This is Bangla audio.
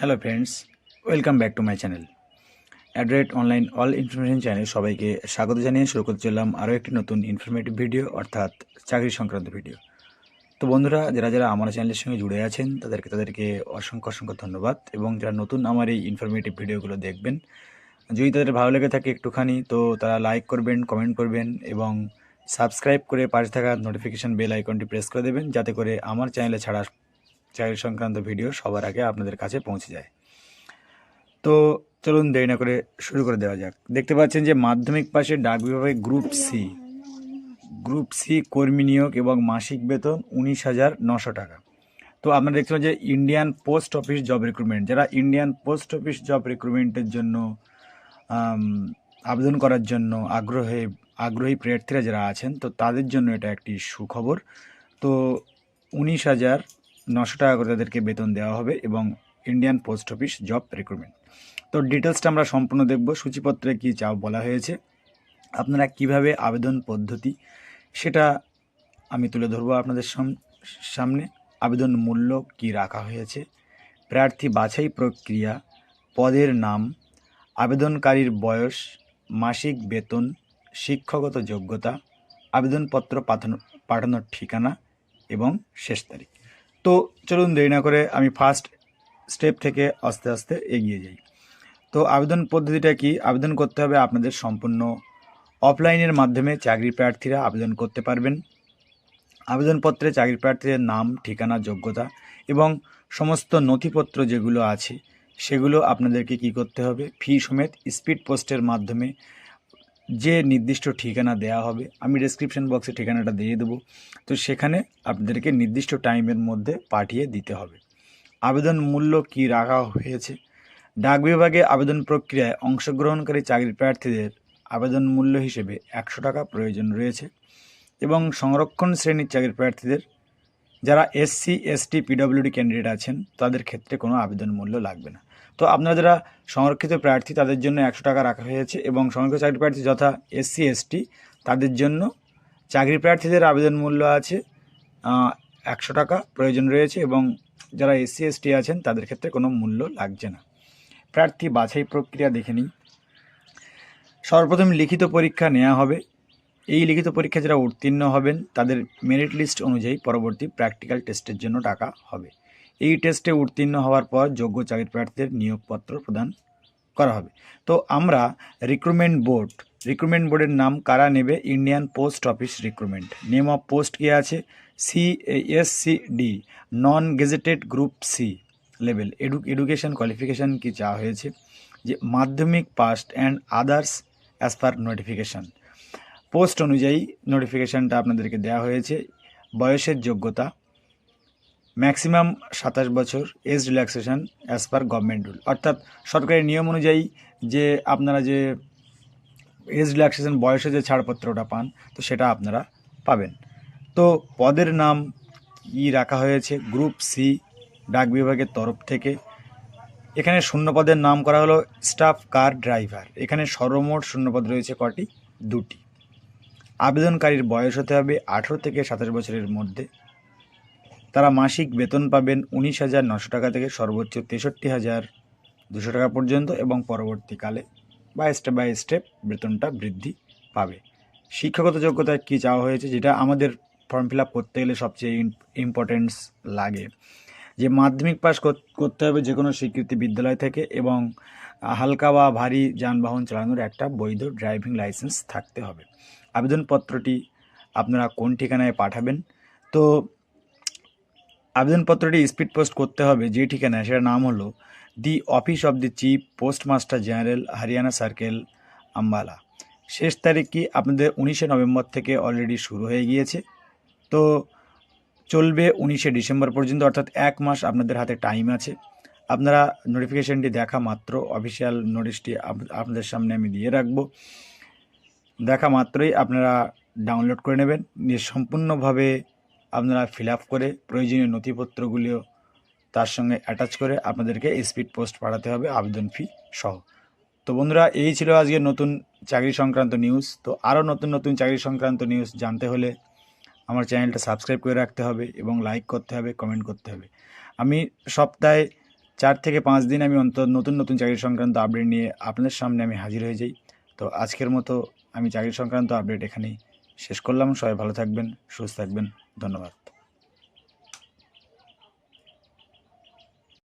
Hello friends welcome back to my channel অ্যাড্রেট online all information channel সবাইকে স্বাগত জানিয়ে শুরু করতে চললাম আরও একটি নতুন ইনফরমেটিভ ভিডিও অর্থাৎ চাকরি সংক্রান্ত ভিডিও তো বন্ধুরা, যারা যারা আমার চ্যানেলের সঙ্গে জুড়ে আছেন, তাদেরকে তাদেরকে অসংখ্য অসংখ্য ধন্যবাদ এবং যারা নতুন আমার এই ইনফরমেটিভ ভিডিওগুলো দেখবেন, যদি তাদের ভালো লেগে থাকে একটুখানি, তো তারা লাইক করবেন কমেন্ট করবেন এবং সাবস্ক্রাইব করে পাশে থাকা নোটিফিকেশান বেল আইকনটি প্রেস করে দেবেন, যাতে করে আমার চ্যানেলে ছাড়া চাকরি সংক্রান্ত ভিডিও সবার আগে আপনাদের কাছে পৌঁছে যায়। তো চলুন দেরি না করে শুরু করে দেওয়া যাক। দেখতে পাচ্ছেন যে মাধ্যমিক পাশে ডাক বিভাগে গ্রুপ সি। গ্রুপ সি কর্মী নিয়োগ এবং মাসিক বেতন উনিশ হাজার নশো টাকা। তো আপনারা পাচ্ছেন যে Indian post office job recruitment, যারা ইন্ডিয়ান পোস্ট অফিস জব রিক্রুটমেন্টের জন্য আবেদন করার জন্য আগ্রহে, আগ্রহী প্রার্থীরা যারা আছেন, তো তাদের জন্য এটা একটি সুখবর। তো উনিশ হাজার নশো টাকা করে তাদেরকে বেতন দেওয়া হবে এবং Indian post office job recruitment তো ডিটেলসটা আমরা সম্পূর্ণ দেখব, সূচিপত্রে কী চাও বলা হয়েছে। আপনারা কীভাবে আবেদন পদ্ধতি, সেটা আমি তুলে ধরবো আপনাদের সাম- সামনে। আবেদন মূল্য কি রাখা হয়েছে, প্রার্থী বাছাই প্রক্রিয়া, পদের নাম, আবেদনকারীর বয়স, মাসিক বেতন, শিক্ষাগত যোগ্যতা, আবেদনপত্র পাঠানো, পাঠানোর ঠিকানা এবং শেষ তারিখ। তো চলুন দেরি না করে আমি ফার্স্ট স্টেপ থেকে আস্তে আস্তে এগিয়ে যাই। তো আবেদন পদ্ধতিটা কি? আবেদন করতে হবে আপনাদের সম্পূর্ণ অফলাইনের মাধ্যমে চাকরি প্রার্থীরা আবেদন করতে পারবেন। আবেদনপত্রে চাকরি প্রার্থীদের নাম, ঠিকানা, যোগ্যতা এবং সমস্ত নথিপত্র যেগুলো আছে, সেগুলো আপনাদেরকে কি করতে হবে? ফি সমেত স্পিড পোস্টের মাধ্যমে যে নির্দিষ্ট ঠিকানা দেওয়া হবে, আমি ডেসক্রিপশন বক্সে ঠিকানাটা দিয়ে দেবো। তো সেখানে আপনাদেরকে নির্দিষ্ট টাইমের মধ্যে পাঠিয়ে দিতে হবে। আবেদন মূল্য কি রাখা হয়েছে? ডাক বিভাগে আবেদন প্রক্রিয়ায় অংশগ্রহণকারী চাকরি প্রার্থীদের আবেদন মূল্য হিসেবে একশো টাকা প্রয়োজন রয়েছে এবং সংরক্ষণ শ্রেণির চাকরি প্রার্থীদের যারা এসসি এসটি পিডব্লিউডি ক্যান্ডিডেট আছেন, তাদের ক্ষেত্রে কোনো আবেদন মূল্য লাগবে না। তো আপনারা যারা সংরক্ষিত প্রার্থী, তাদের জন্য একশো টাকা রাখা হয়েছে এবং সংরক্ষিত চাকরি প্রার্থী যথা এসসি এসটি তাদের জন্য চাকরি প্রার্থীদের আবেদন মূল্য আছে একশো টাকা প্রয়োজন রয়েছে এবং যারা এসসি এসটি আছেন, তাদের ক্ষেত্রে কোনো মূল্য লাগছে না। প্রার্থী বাছাই প্রক্রিয়া দেখে নিই সর্বপ্রথম লিখিত পরীক্ষা নেওয়া হবে। এই লিখিত পরীক্ষা যারা উত্তীর্ণ হবেন, তাদের মেরিট লিস্ট অনুযায়ী পরবর্তী প্র্যাকটিক্যাল টেস্টের জন্য টাকা হবে। এই টেস্টে উত্তীর্ণ হওয়ার পর যোগ্য চাকরি প্রার্থীদের নিয়োগপত্র প্রদান করা হবে। তো আমরা রিক্রুটমেন্ট বোর্ড রিক্রুটমেন্ট বোর্ডের নাম কারা নেবে? Indian post office recruitment name of post কি আছে? C S C D non gazetted group C level edu education qualification কি চাওয়া হয়েছে? যে মাধ্যমিক passed and others as per notification post অনুযায়ী নোটিফিকেশানটা আপনাদেরকে দেওয়া হয়েছে। বয়সের যোগ্যতা ম্যাক্সিমাম সাতাশ বছর age relaxation as per government rule অর্থাৎ সরকারি নিয়ম অনুযায়ী যে আপনারা যে এজ রিল্যাক্সেশন বয়সে যে ছাড়পত্রটা পান, তো সেটা আপনারা পাবেন। তো পদের নাম কি রাখা হয়েছে গ্রুপ সি ডাক বিভাগের তরফ থেকে। এখানে শূন্যপদের নাম করা হলো স্টাফ কার ড্রাইভার এখানে সর্বমোট শূন্যপদ রয়েছে কটি? দুটি। আবেদনকারীর বয়স হতে হবে আঠেরো থেকে সাতাশ বছরের মধ্যে। তারা মাসিক বেতন পাবেন উনিশ হাজার নশো টাকা থেকে সর্বোচ্চ তেষট্টি হাজার দুশো টাকা পর্যন্ত এবং পরবর্তীকালে বা স্টেপ বাই স্টেপ বেতনটা বৃদ্ধি পাবে। শিক্ষাগত যোগ্যতা কী চাওয়া হয়েছে যেটা আমাদের ফর্ম ফিল আপ করতে গেলে সবচেয়ে ইম্পর্টেন্স লাগে। যে মাধ্যমিক পাস করতে হবে যে কোনো স্বীকৃতি বিদ্যালয় থেকে এবং হালকা বা ভারী যানবাহন চালানোর একটা বৈধ ড্রাইভিং লাইসেন্স থাকতে হবে। আবেদনপত্রটি আপনারা কোন ঠিকানায় পাঠাবেন? তো আবেদনপত্রটি স্পিড পোস্ট করতে হবে যে ঠিকানায়, সেটার নাম হলো the office of the chief postmaster general Haryana circle, Ambala. শেষ তারিখ কি আপনাদের উনিশে নভেম্বর থেকে অলরেডি শুরু হয়ে গিয়েছে। তো চলবে উনিশে ডিসেম্বর পর্যন্ত, অর্থাৎ এক মাস আপনাদের হাতে টাইম আছে। আপনারা নোটিফিকেশানটি দেখা মাত্র অফিসিয়াল নোটিশটি আপনাদের সামনে আমি দিয়ে রাখব। দেখা মাত্রই আপনারা ডাউনলোড করে নেবেন। নিয়ে সম্পূর্ণভাবে আপনারা ফিল করে প্রয়োজনীয় নথিপত্রগুলিও তার সঙ্গে অ্যাটাচ করে আপনাদেরকে স্পিড পোস্ট পাঠাতে হবে, আবেদন ফি সহ। তো বন্ধুরা, এই ছিল আজকে নতুন চাকরি সংক্রান্ত নিউজ তো আরও নতুন নতুন চাকরি সংক্রান্ত নিউজ জানতে হলে আমার চ্যানেলটা সাবস্ক্রাইব করে রাখতে হবে এবং লাইক করতে হবে কমেন্ট করতে হবে। আমি সপ্তাহে চার থেকে পাঁচ দিন আমি অন্তত নতুন নতুন চাকরি সংক্রান্ত আপডেট নিয়ে আপনাদের সামনে আমি হাজির হয়ে যাই। তো আজকের মতো আমি চাকরি সংক্রান্ত আপডেট এখানেই শেষ করলাম। সবাই ভালো থাকবেন, সুস্থ থাকবেন। ধন্যবাদ।